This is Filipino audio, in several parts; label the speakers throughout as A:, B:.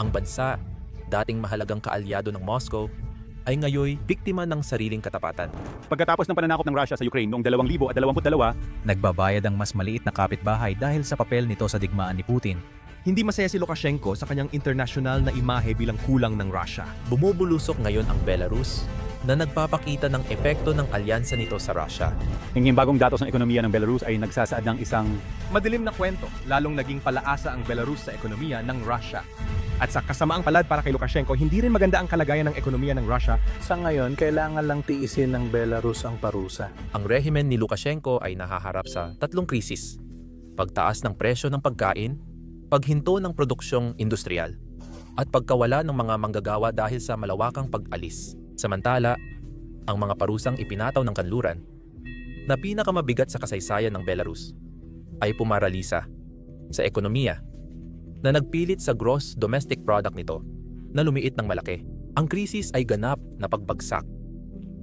A: Ang bansa, dating mahalagang kaalyado ng Moscow, ay ngayoy biktima ng sariling katapatan.
B: Pagkatapos ng pananakop ng Russia sa Ukraine noong 2022,
C: Nagbabayad ang mas maliit na kapitbahay dahil sa papel nito sa digmaan ni Putin.
D: Hindi masaya si Lukashenko sa kanyang international na imahe bilang kulang ng Russia.
A: Bumubulusok ngayon ang Belarus na nagpapakita ng epekto ng alyansa nito sa Russia.
B: hinging bagong datos ng ekonomiya ng Belarus ay nagsasaad ng isang
D: Madilim na kwento, lalong naging palaasa ang Belarus sa ekonomiya ng Russia. At sa kasamaang palad para kay Lukashenko, hindi rin maganda ang kalagayan ng ekonomiya ng Russia
E: Sa ngayon, kailangan lang tiisin ng Belarus ang parusa.
A: Ang rehimen ni Lukashenko ay nahaharap sa tatlong krisis. Pagtaas ng presyo ng pagkain, paghinto ng produksyong industrial, at pagkawala ng mga manggagawa dahil sa malawakang pag-alis. Samantala, ang mga parusang ipinataw ng kanluran na pinakamabigat sa kasaysayan ng Belarus ay pumaralisa sa ekonomiya na nagpilit sa gross domestic product nito na lumiit ng malaki. Ang krisis ay ganap na pagbagsak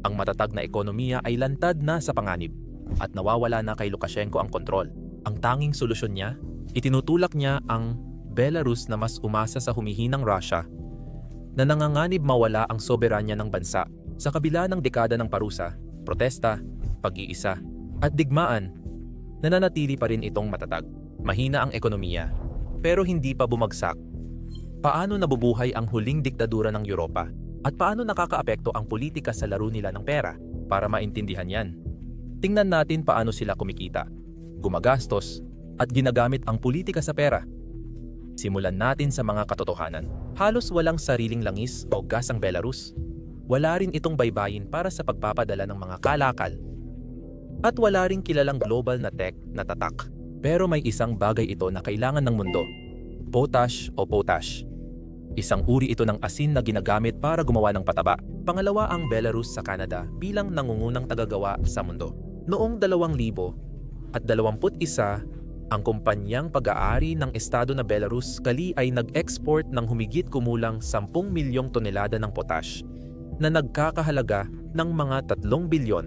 A: ang matatag na ekonomiya ay lantad na sa panganib at nawawala na kay Lukashenko ang kontrol. Ang tanging solusyon niya, itinutulak niya ang Belarus na mas umasa sa humihinang Russia na nanganganib mawala ang soberanya ng bansa sa kabila ng dekada ng parusa, protesta, pag-iisa, at digmaan, nananatili pa rin itong matatag. Mahina ang ekonomiya, pero hindi pa bumagsak. Paano nabubuhay ang huling diktadura ng Europa? At paano nakakaapekto ang politika sa laro nila ng pera? Para maintindihan yan, tingnan natin paano sila kumikita, gumagastos, at ginagamit ang politika sa pera. Simulan natin sa mga katotohanan. Halos walang sariling langis o gas ang Belarus. Wala rin itong baybayin para sa pagpapadala ng mga kalakal. At wala rin kilalang global na tech na tatak. Pero may isang bagay ito na kailangan ng mundo. Potash o potash. Isang uri ito ng asin na ginagamit para gumawa ng pataba. Pangalawa ang Belarus sa Canada bilang nangungunang tagagawa sa mundo. Noong 2000 at 21, ang kumpanyang pag-aari ng estado na Belarus kali ay nag-export ng humigit kumulang 10 milyong tonelada ng potash na nagkakahalaga ng mga 3 bilyon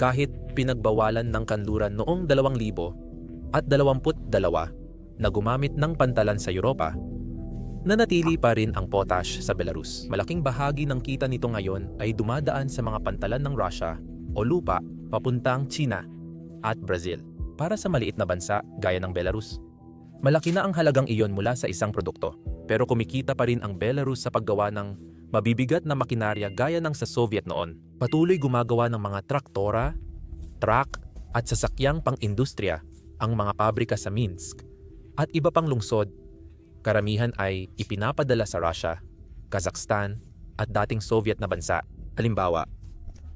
A: kahit pinagbawalan ng kanluran noong 2000 at 22 na gumamit ng pantalan sa Europa nanatili pa rin ang potash sa Belarus. Malaking bahagi ng kita nito ngayon ay dumadaan sa mga pantalan ng Russia o lupa papuntang China at Brazil para sa maliit na bansa gaya ng Belarus. Malaki na ang halagang iyon mula sa isang produkto, pero kumikita pa rin ang Belarus sa paggawa ng mabibigat na makinarya gaya ng sa Soviet noon. Patuloy gumagawa ng mga traktora, truck at sasakyang pang-industriya ang mga pabrika sa Minsk at iba pang lungsod. Karamihan ay ipinapadala sa Russia, Kazakhstan at dating Soviet na bansa. Halimbawa,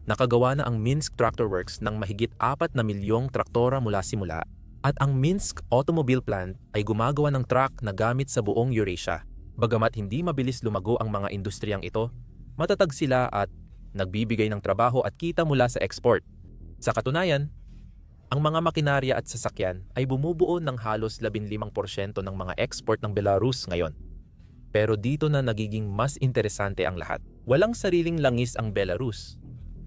A: nakagawa na ang Minsk Tractor Works ng mahigit 4 na milyong traktora mula simula at ang Minsk Automobile Plant ay gumagawa ng truck na gamit sa buong Eurasia. Bagamat hindi mabilis lumago ang mga industriyang ito, matatag sila at nagbibigay ng trabaho at kita mula sa export. Sa katunayan, ang mga makinarya at sasakyan ay bumubuo ng halos 15% ng mga export ng Belarus ngayon. Pero dito na nagiging mas interesante ang lahat. Walang sariling langis ang Belarus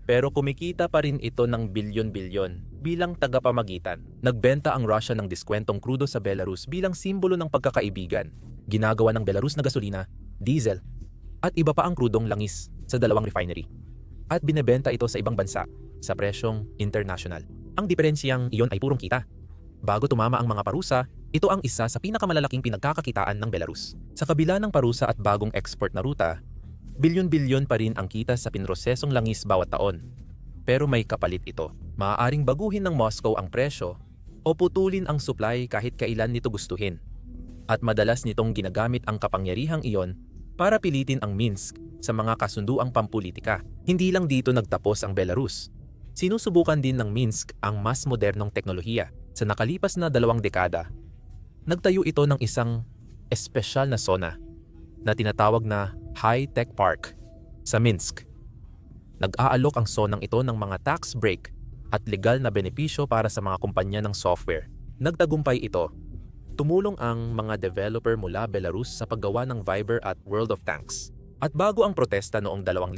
A: pero kumikita pa rin ito ng bilyon-bilyon bilang tagapamagitan. Nagbenta ang Russia ng diskwentong krudo sa Belarus bilang simbolo ng pagkakaibigan. Ginagawa ng Belarus na gasolina, diesel, at iba pa ang krudong langis sa dalawang refinery. At binebenta ito sa ibang bansa sa presyong international. Ang diferensyang iyon ay purong kita. Bago tumama ang mga parusa, ito ang isa sa pinakamalalaking pinagkakakitaan ng Belarus. Sa kabila ng parusa at bagong export na ruta, bilyon-bilyon pa rin ang kita sa pinrosesong langis bawat taon. Pero may kapalit ito. Maaaring baguhin ng Moscow ang presyo o putulin ang supply kahit kailan nito gustuhin. At madalas nitong ginagamit ang kapangyarihang iyon para pilitin ang Minsk sa mga kasunduang pampulitika. Hindi lang dito nagtapos ang Belarus. Sinusubukan din ng Minsk ang mas modernong teknolohiya. Sa nakalipas na dalawang dekada, nagtayo ito ng isang espesyal na zona na tinatawag na High Tech Park sa Minsk. Nag-aalok ang zonang ito ng mga tax break at legal na benepisyo para sa mga kumpanya ng software. Nagtagumpay ito. Tumulong ang mga developer mula Belarus sa paggawa ng Viber at World of Tanks. At bago ang protesta noong 2000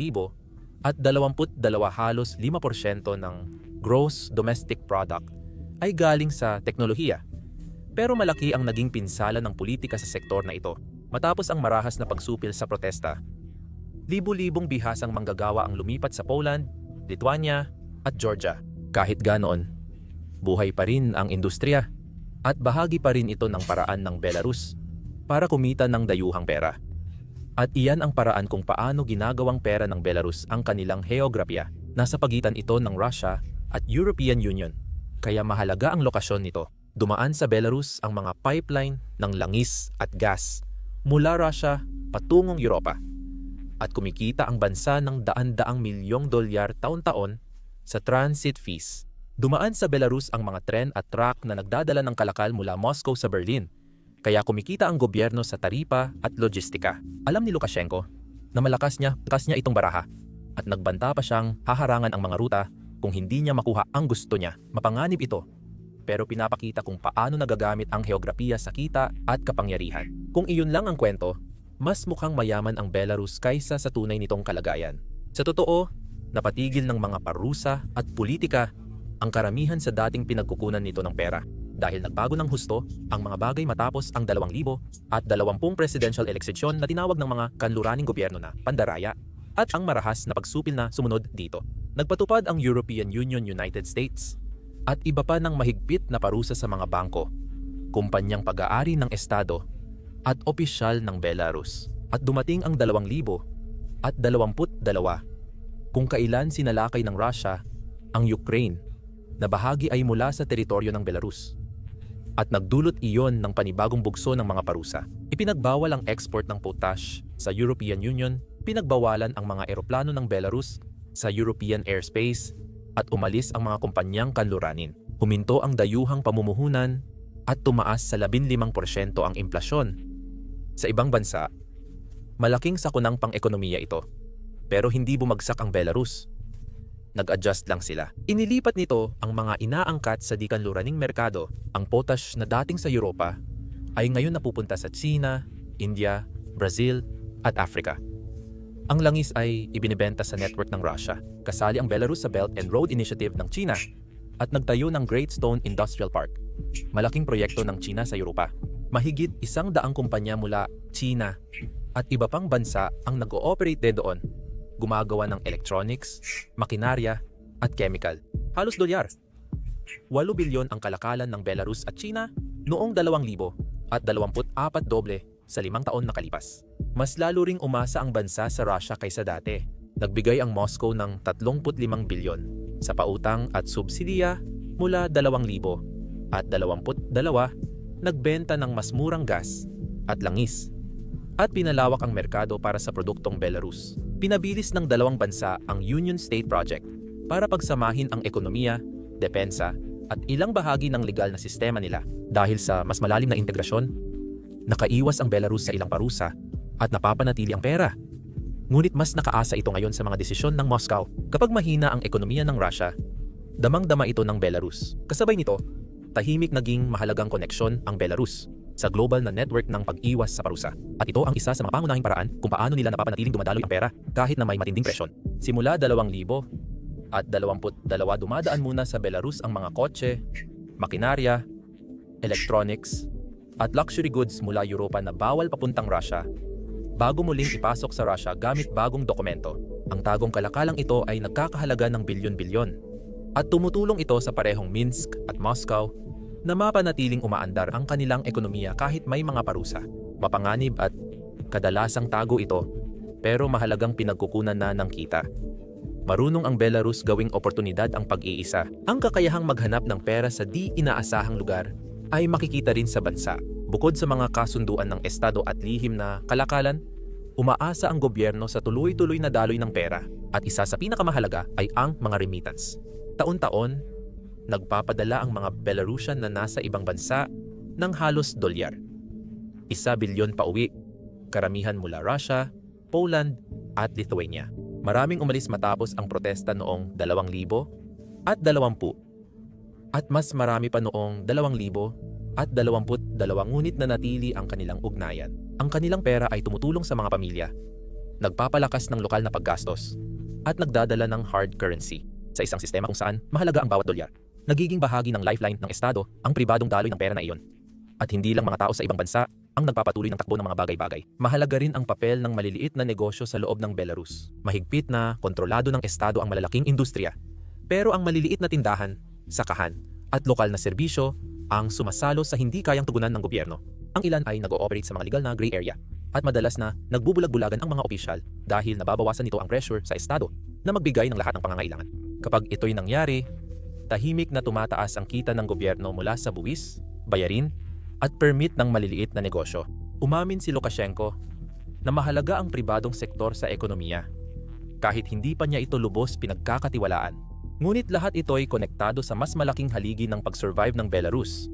A: at 22 halos 5% ng gross domestic product ay galing sa teknolohiya. Pero malaki ang naging pinsala ng politika sa sektor na ito. Matapos ang marahas na pagsupil sa protesta, libu-libong bihasang manggagawa ang lumipat sa Poland, Lithuania at Georgia. Kahit ganoon, buhay pa rin ang industriya at bahagi pa rin ito ng paraan ng Belarus para kumita ng dayuhang pera. At iyan ang paraan kung paano ginagawang pera ng Belarus ang kanilang heograpya. Nasa pagitan ito ng Russia at European Union. Kaya mahalaga ang lokasyon nito. Dumaan sa Belarus ang mga pipeline ng langis at gas mula Russia patungong Europa. At kumikita ang bansa ng daan-daang milyong dolyar taon-taon sa transit fees. Dumaan sa Belarus ang mga tren at truck na nagdadala ng kalakal mula Moscow sa Berlin. Kaya kumikita ang gobyerno sa taripa at logistika. Alam ni Lukashenko na malakas niya, lakas niya itong baraha at nagbanta pa siyang haharangan ang mga ruta kung hindi niya makuha ang gusto niya. Mapanganib ito pero pinapakita kung paano nagagamit ang heograpiya sa kita at kapangyarihan. Kung iyon lang ang kwento, mas mukhang mayaman ang Belarus kaysa sa tunay nitong kalagayan. Sa totoo, napatigil ng mga parusa at politika ang karamihan sa dating pinagkukunan nito ng pera dahil nagbago ng husto ang mga bagay matapos ang 2,000 at 20 presidential eleksyon na tinawag ng mga kanluraning gobyerno na pandaraya at ang marahas na pagsupil na sumunod dito. Nagpatupad ang European Union United States at iba pa ng mahigpit na parusa sa mga bangko, kumpanyang pag-aari ng Estado at opisyal ng Belarus. At dumating ang 2,000 at 22 kung kailan sinalakay ng Russia ang Ukraine na bahagi ay mula sa teritoryo ng Belarus. At nagdulot iyon ng panibagong bugso ng mga parusa. Ipinagbawal ang export ng potash sa European Union, pinagbawalan ang mga eroplano ng Belarus sa European airspace at umalis ang mga kumpanyang kanluranin. Huminto ang dayuhang pamumuhunan at tumaas sa 15% ang implasyon. Sa ibang bansa, malaking sakunang pang-ekonomiya ito. Pero hindi bumagsak ang Belarus. Nag-adjust lang sila. Inilipat nito ang mga inaangkat sa dikanluraning merkado. Ang potash na dating sa Europa ay ngayon napupunta sa China, India, Brazil at Africa. Ang langis ay ibinibenta sa network ng Russia. Kasali ang Belarus sa Belt and Road Initiative ng China at nagtayo ng Great Stone Industrial Park. Malaking proyekto ng China sa Europa. Mahigit isang daang kumpanya mula China at iba pang bansa ang nag-ooperate din doon. Gumagawa ng electronics, makinarya at chemical. Halos dolyar. 8 bilyon ang kalakalan ng Belarus at China noong 2000 at 24 doble sa limang taon na kalipas. Mas lalo ring umasa ang bansa sa Russia kaysa dati. Nagbigay ang Moscow ng 35 bilyon sa pautang at subsidiya mula 2,000 at 22 nagbenta ng mas murang gas at langis at pinalawak ang merkado para sa produktong Belarus. Pinabilis ng dalawang bansa ang Union State Project para pagsamahin ang ekonomiya, depensa at ilang bahagi ng legal na sistema nila. Dahil sa mas malalim na integrasyon, nakaiwas ang Belarus sa ilang parusa at napapanatili ang pera. Ngunit mas nakaasa ito ngayon sa mga desisyon ng Moscow. Kapag mahina ang ekonomiya ng Russia, damang-dama ito ng Belarus. Kasabay nito, tahimik naging mahalagang koneksyon ang Belarus sa global na network ng pag-iwas sa parusa. At ito ang isa sa mga pangunahing paraan kung paano nila napapanatiling dumadaloy ang pera kahit na may matinding presyon. Simula 2,000 at 22 dumadaan muna sa Belarus ang mga kotse, makinarya, electronics, at luxury goods mula Europa na bawal papuntang Russia bago muling ipasok sa Russia gamit bagong dokumento. Ang tagong kalakalang ito ay nagkakahalaga ng bilyon-bilyon. At tumutulong ito sa parehong Minsk at Moscow na mapanatiling umaandar ang kanilang ekonomiya kahit may mga parusa. Mapanganib at kadalasang tago ito pero mahalagang pinagkukunan na ng kita. Marunong ang Belarus gawing oportunidad ang pag-iisa. Ang kakayahang maghanap ng pera sa di inaasahang lugar ay makikita rin sa bansa. Bukod sa mga kasunduan ng Estado at lihim na kalakalan, umaasa ang gobyerno sa tuloy-tuloy na daloy ng pera at isa sa pinakamahalaga ay ang mga remittance. Taon-taon, nagpapadala ang mga Belarusian na nasa ibang bansa ng halos dolyar. Isa bilyon pa uwi, karamihan mula Russia, Poland at Lithuania. Maraming umalis matapos ang protesta noong 2000 at 20 at mas marami pa noong 2000 at 22 ngunit nanatili ang kanilang ugnayan. Ang kanilang pera ay tumutulong sa mga pamilya, nagpapalakas ng lokal na paggastos, at nagdadala ng hard currency sa isang sistema kung saan mahalaga ang bawat dolyar. Nagiging bahagi ng lifeline ng Estado ang pribadong daloy ng pera na iyon. At hindi lang mga tao sa ibang bansa ang nagpapatuloy ng takbo ng mga bagay-bagay. Mahalaga rin ang papel ng maliliit na negosyo sa loob ng Belarus. Mahigpit na, kontrolado ng Estado ang malalaking industriya. Pero ang maliliit na tindahan, sakahan, at lokal na serbisyo ang sumasalo sa hindi kayang tugunan ng gobyerno. Ang ilan ay nag-ooperate sa mga legal na gray area at madalas na nagbubulag-bulagan ang mga opisyal dahil nababawasan nito ang pressure sa Estado na magbigay ng lahat ng pangangailangan. Kapag ito'y nangyari, tahimik na tumataas ang kita ng gobyerno mula sa buwis, bayarin, at permit ng maliliit na negosyo. Umamin si Lukashenko na mahalaga ang pribadong sektor sa ekonomiya kahit hindi pa niya ito lubos pinagkakatiwalaan. Ngunit lahat ito ay konektado sa mas malaking haligi ng pag-survive ng Belarus,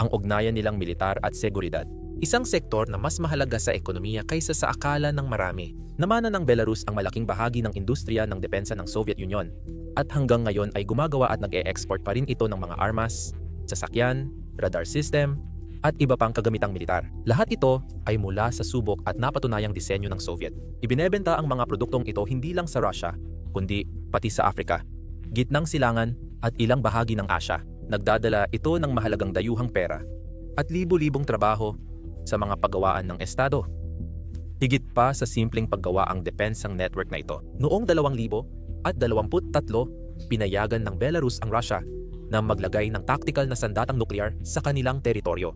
A: ang ugnayan nilang militar at seguridad. Isang sektor na mas mahalaga sa ekonomiya kaysa sa akala ng marami. Namana ng Belarus ang malaking bahagi ng industriya ng depensa ng Soviet Union at hanggang ngayon ay gumagawa at nag-e-export pa rin ito ng mga armas, sasakyan, radar system, at iba pang kagamitang militar. Lahat ito ay mula sa subok at napatunayang disenyo ng Soviet. Ibinebenta ang mga produktong ito hindi lang sa Russia, kundi pati sa Africa, gitnang silangan at ilang bahagi ng Asya. Nagdadala ito ng mahalagang dayuhang pera at libo-libong trabaho sa mga paggawaan ng Estado. Higit pa sa simpleng paggawa ang depensang network na ito. Noong 2000 at 23, pinayagan ng Belarus ang Russia na maglagay ng tactical na sandatang nuklear sa kanilang teritoryo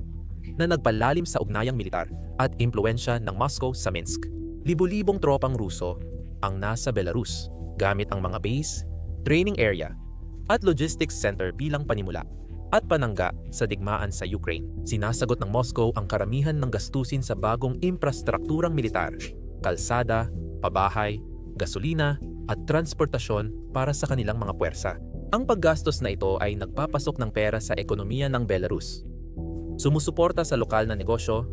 A: na nagpalalim sa ugnayang militar at impluensya ng Moscow sa Minsk. Libo-libong tropang Ruso ang nasa Belarus gamit ang mga base, training area at logistics center bilang panimula at panangga sa digmaan sa Ukraine. Sinasagot ng Moscow ang karamihan ng gastusin sa bagong infrastrukturang militar, kalsada, pabahay, gasolina at transportasyon para sa kanilang mga puwersa. Ang paggastos na ito ay nagpapasok ng pera sa ekonomiya ng Belarus. Sumusuporta sa lokal na negosyo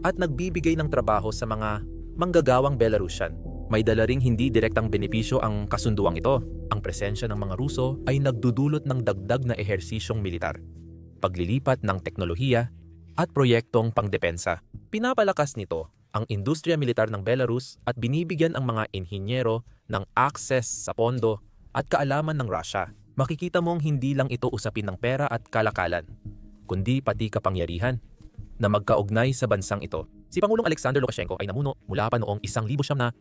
A: at nagbibigay ng trabaho sa mga manggagawang Belarusian. May dala ring hindi direktang benepisyo ang kasunduang ito. Ang presensya ng mga Ruso ay nagdudulot ng dagdag na ehersisyong militar, paglilipat ng teknolohiya at proyektong pangdepensa. Pinapalakas nito ang industriya militar ng Belarus at binibigyan ang mga inhinyero ng access sa pondo at kaalaman ng Russia. Makikita mong hindi lang ito usapin ng pera at kalakalan, kundi pati kapangyarihan na magkaugnay sa bansang ito. Si Pangulong Alexander Lukashenko ay namuno mula pa noong 1974.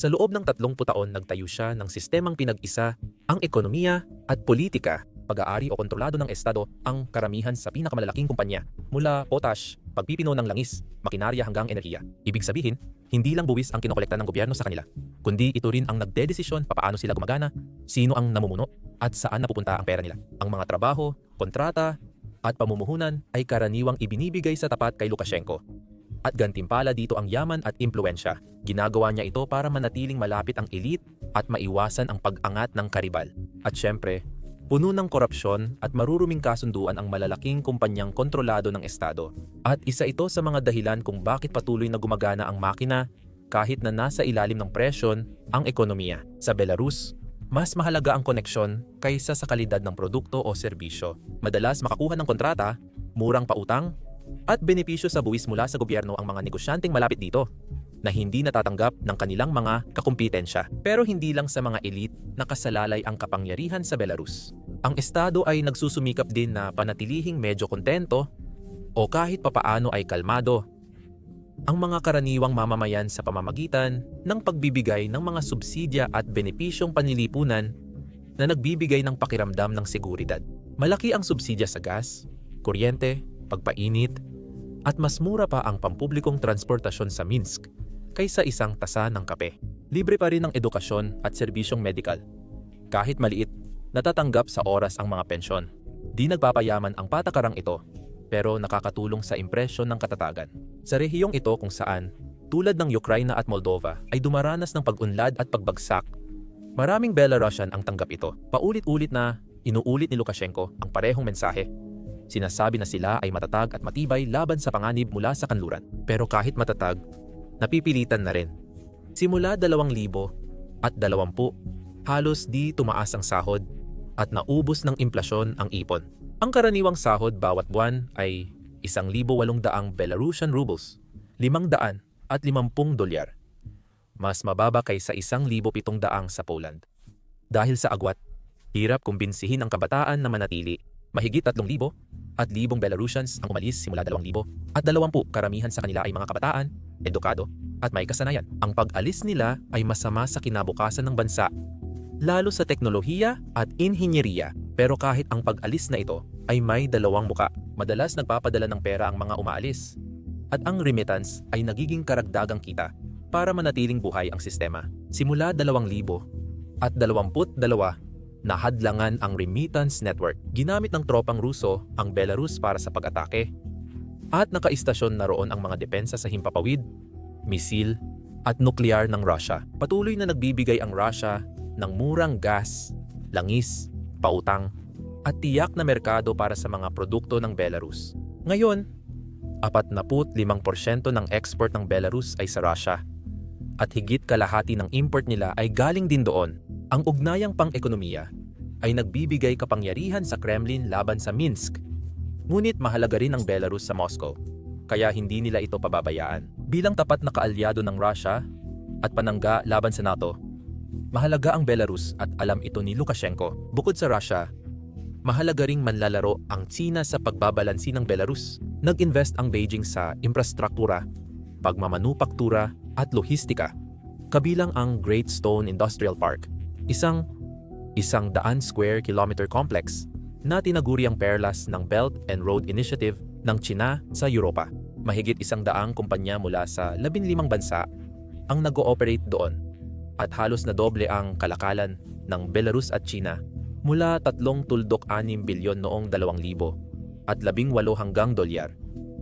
A: Sa loob ng 30 taon nagtayo siya ng sistemang pinag-isa ang ekonomiya at politika, pag-aari o kontrolado ng Estado ang karamihan sa pinakamalalaking kumpanya mula potash, pagpipino ng langis, makinarya hanggang enerhiya. Ibig sabihin, hindi lang buwis ang kinokolekta ng gobyerno sa kanila, kundi ito rin ang nagdedesisyon papaano sila gumagana, sino ang namumuno, at saan napupunta ang pera nila. Ang mga trabaho, kontrata, at pamumuhunan ay karaniwang ibinibigay sa tapat kay Lukashenko. At gantimpala dito ang yaman at impluensya. Ginagawa niya ito para manatiling malapit ang elite at maiwasan ang pag-angat ng karibal. At syempre, puno ng korupsyon at maruruming kasunduan ang malalaking kumpanyang kontrolado ng Estado. At isa ito sa mga dahilan kung bakit patuloy na gumagana ang makina kahit na nasa ilalim ng presyon ang ekonomiya. Sa Belarus, mas mahalaga ang koneksyon kaysa sa kalidad ng produkto o serbisyo. Madalas makakuha ng kontrata, murang pautang, at benepisyo sa buwis mula sa gobyerno ang mga negosyanteng malapit dito na hindi natatanggap ng kanilang mga kakumpetensya. Pero hindi lang sa mga elite nakasalalay ang kapangyarihan sa Belarus. Ang Estado ay nagsusumikap din na panatilihing medyo kontento o kahit papaano ay kalmado ang mga karaniwang mamamayan sa pamamagitan ng pagbibigay ng mga subsidya at benepisyong panlilipunan na nagbibigay ng pakiramdam ng seguridad. Malaki ang subsidya sa gas, kuryente, pagpainit, at mas mura pa ang pampublikong transportasyon sa Minsk kaysa isang tasa ng kape. Libre pa rin ang edukasyon at serbisyong medikal. Kahit maliit, natatanggap sa oras ang mga pensyon. Di nagpapayaman ang patakarang ito pero nakakatulong sa impresyon ng katatagan. Sa rehiyong ito kung saan, tulad ng Ukraine at Moldova, ay dumaranas ng pag-unlad at pagbagsak. Maraming Belarusian ang tanggap ito. Paulit-ulit na inuulit ni Lukashenko ang parehong mensahe. Sinasabi na sila ay matatag at matibay laban sa panganib mula sa kanluran. Pero kahit matatag, napipilitan na rin. Simula 2,000 at 20, halos di tumaas ang sahod at naubos ng implasyon ang ipon. Ang karaniwang sahod bawat buwan ay 1,800 Belarusian rubles, 500 at 50 dolyar. Mas mababa kaysa 1,700 sa Poland. Dahil sa agwat, hirap kumbinsihin ang kabataan na manatili. Mahigit 3,000 at libong Belarusians ang umalis simula 2,000 at 20 karamihan sa kanila ay mga kabataan, edukado at may kasanayan. Ang pag-alis nila ay masama sa kinabukasan ng bansa, lalo sa teknolohiya at inhinyeriya. Pero kahit ang pag-alis na ito ay may dalawang muka, madalas nagpapadala ng pera ang mga umaalis. At ang remittance ay nagiging karagdagang kita para manatiling buhay ang sistema. Simula 2,000 at 22 nahadlangan ang remittance network. Ginamit ng tropang Ruso ang Belarus para sa pag-atake. At nakaistasyon na roon ang mga depensa sa himpapawid, misil, at nuklear ng Russia. Patuloy na nagbibigay ang Russia ng murang gas, langis, pautang, at tiyak na merkado para sa mga produkto ng Belarus. Ngayon, 45% ng export ng Belarus ay sa Russia. At higit kalahati ng import nila ay galing din doon. Ang ugnayang pang-ekonomiya ay nagbibigay kapangyarihan sa Kremlin laban sa Minsk. Ngunit mahalaga rin ang Belarus sa Moscow, kaya hindi nila ito pababayaan. Bilang tapat na kaalyado ng Russia at panangga laban sa NATO, mahalaga ang Belarus at alam ito ni Lukashenko. Bukod sa Russia, mahalaga ring manlalaro ang China sa pagbabalansi ng Belarus. Nag-invest ang Beijing sa infrastruktura, pagmamanupaktura at lohistika, kabilang ang Great Stone Industrial Park, isang isang daan square kilometer complex na tinaguri ang perlas ng Belt and Road Initiative ng China sa Europa. Mahigit isang daang kumpanya mula sa 15 bansa ang nag-ooperate doon at halos na doble ang kalakalan ng Belarus at China mula 3.6 bilyon noong 2000 at 18 hanggang dolyar.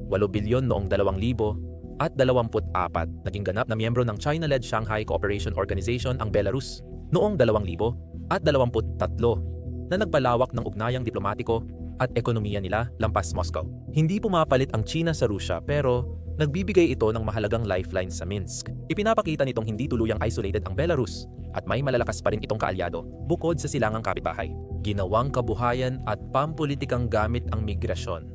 A: 8 bilyon noong 2000 at 24 naging ganap na miyembro ng China-led Shanghai Cooperation Organization ang Belarus noong 2000 at 23 na nagpalawak ng ugnayang diplomatiko at ekonomiya nila lampas Moscow. Hindi pumapalit ang China sa Rusya pero nagbibigay ito ng mahalagang lifeline sa Minsk. Ipinapakita nitong hindi tuluyang isolated ang Belarus at may malalakas pa rin itong kaalyado bukod sa silangang kapitbahay. Ginawang kabuhayan at pampolitikang gamit ang migrasyon.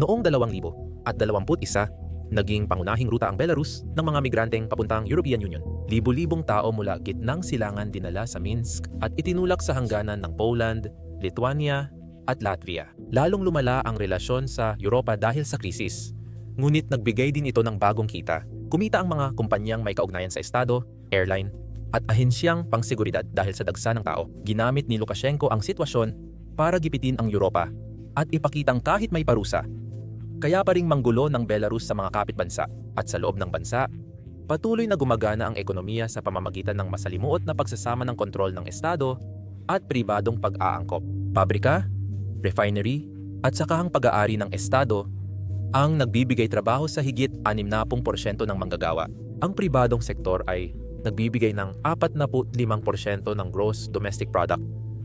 A: Noong 2000 at 21, naging pangunahing ruta ang Belarus ng mga migranteng papuntang European Union. Libo-libong tao mula gitnang silangan dinala sa Minsk at itinulak sa hangganan ng Poland, Lithuania at Latvia. Lalong lumala ang relasyon sa Europa dahil sa krisis. Ngunit nagbigay din ito ng bagong kita. Kumita ang mga kumpanyang may kaugnayan sa estado, airline, at ahensyang pangseguridad dahil sa dagsa ng tao. Ginamit ni Lukashenko ang sitwasyon para gipitin ang Europa at ipakitang kahit may parusa, kaya pa ring manggulo ng Belarus sa mga kapitbansa at sa loob ng bansa, patuloy na gumagana ang ekonomiya sa pamamagitan ng masalimuot na pagsasama ng kontrol ng Estado at pribadong pag-aangkop. Pabrika, refinery, at sakahang pag-aari ng Estado ang nagbibigay trabaho sa higit 60% ng manggagawa. Ang pribadong sektor ay nagbibigay ng 45% ng gross domestic product.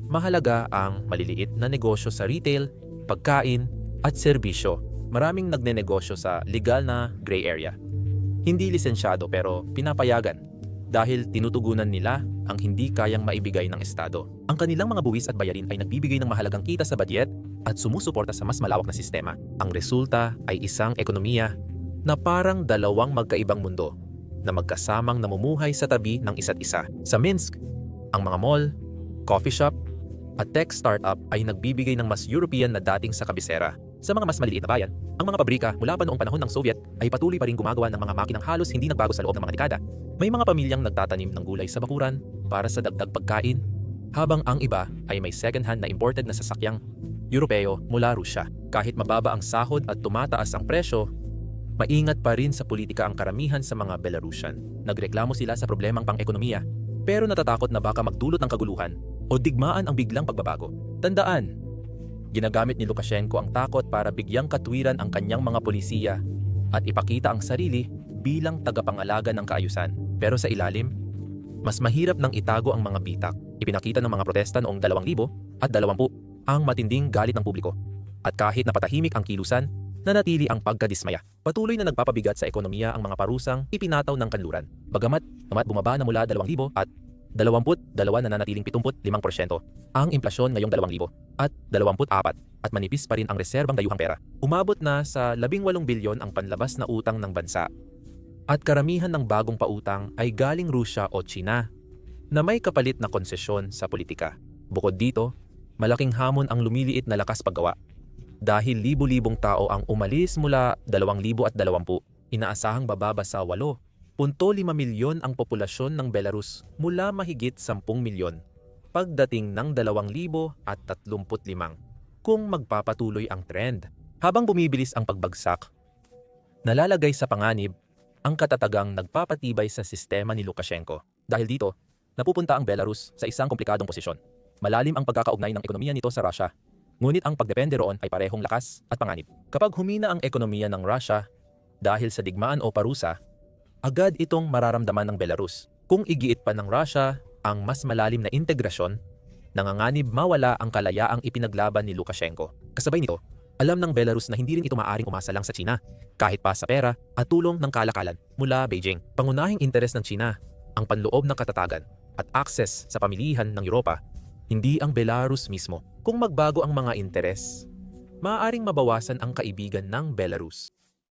A: Mahalaga ang maliliit na negosyo sa retail, pagkain, at serbisyo maraming nagnenegosyo sa legal na gray area. Hindi lisensyado pero pinapayagan dahil tinutugunan nila ang hindi kayang maibigay ng Estado. Ang kanilang mga buwis at bayarin ay nagbibigay ng mahalagang kita sa budget at sumusuporta sa mas malawak na sistema. Ang resulta ay isang ekonomiya na parang dalawang magkaibang mundo na magkasamang namumuhay sa tabi ng isa't isa. Sa Minsk, ang mga mall, coffee shop, at tech startup ay nagbibigay ng mas European na dating sa kabisera sa mga mas maliliit na bayan, ang mga pabrika mula pa noong panahon ng Soviet ay patuloy pa rin gumagawa ng mga makinang halos hindi nagbago sa loob ng mga dekada. May mga pamilyang nagtatanim ng gulay sa bakuran para sa dagdag pagkain, habang ang iba ay may second-hand na imported na sasakyang Europeo mula Rusya. Kahit mababa ang sahod at tumataas ang presyo, maingat pa rin sa politika ang karamihan sa mga Belarusian. Nagreklamo sila sa problemang pang-ekonomiya, pero natatakot na baka magdulot ng kaguluhan o digmaan ang biglang pagbabago. Tandaan, Ginagamit ni Lukashenko ang takot para bigyang katwiran ang kanyang mga polisiya at ipakita ang sarili bilang tagapangalaga ng kaayusan. Pero sa ilalim, mas mahirap nang itago ang mga bitak. Ipinakita ng mga protesta noong 2000 at 20 ang matinding galit ng publiko. At kahit napatahimik ang kilusan, nanatili ang pagkadismaya. Patuloy na nagpapabigat sa ekonomiya ang mga parusang ipinataw ng kanluran. Bagamat namat bumaba na mula 2000 at 22 na nanatiling 75% ang implasyon ngayong 2000 at 24 at manipis pa rin ang reserbang dayuhang pera. Umabot na sa 18 bilyon ang panlabas na utang ng bansa. At karamihan ng bagong pautang ay galing Rusya o China na may kapalit na konsesyon sa politika. Bukod dito, malaking hamon ang lumiliit na lakas paggawa. Dahil libu-libong tao ang umalis mula 2020, inaasahang bababa sa 8.5 milyon ang populasyon ng Belarus mula mahigit 10 milyon pagdating ng 2035 kung magpapatuloy ang trend. Habang bumibilis ang pagbagsak, nalalagay sa panganib ang katatagang nagpapatibay sa sistema ni Lukashenko. Dahil dito, napupunta ang Belarus sa isang komplikadong posisyon. Malalim ang pagkakaugnay ng ekonomiya nito sa Russia, ngunit ang pagdepende roon ay parehong lakas at panganib. Kapag humina ang ekonomiya ng Russia dahil sa digmaan o parusa, agad itong mararamdaman ng Belarus. Kung igiit pa ng Russia ang mas malalim na integrasyon, nanganganib mawala ang kalayaang ipinaglaban ni Lukashenko. Kasabay nito, alam ng Belarus na hindi rin ito maaring umasa lang sa China, kahit pa sa pera at tulong ng kalakalan mula Beijing. Pangunahing interes ng China ang panloob ng katatagan at akses sa pamilihan ng Europa, hindi ang Belarus mismo. Kung magbago ang mga interes, maaaring mabawasan ang kaibigan ng Belarus.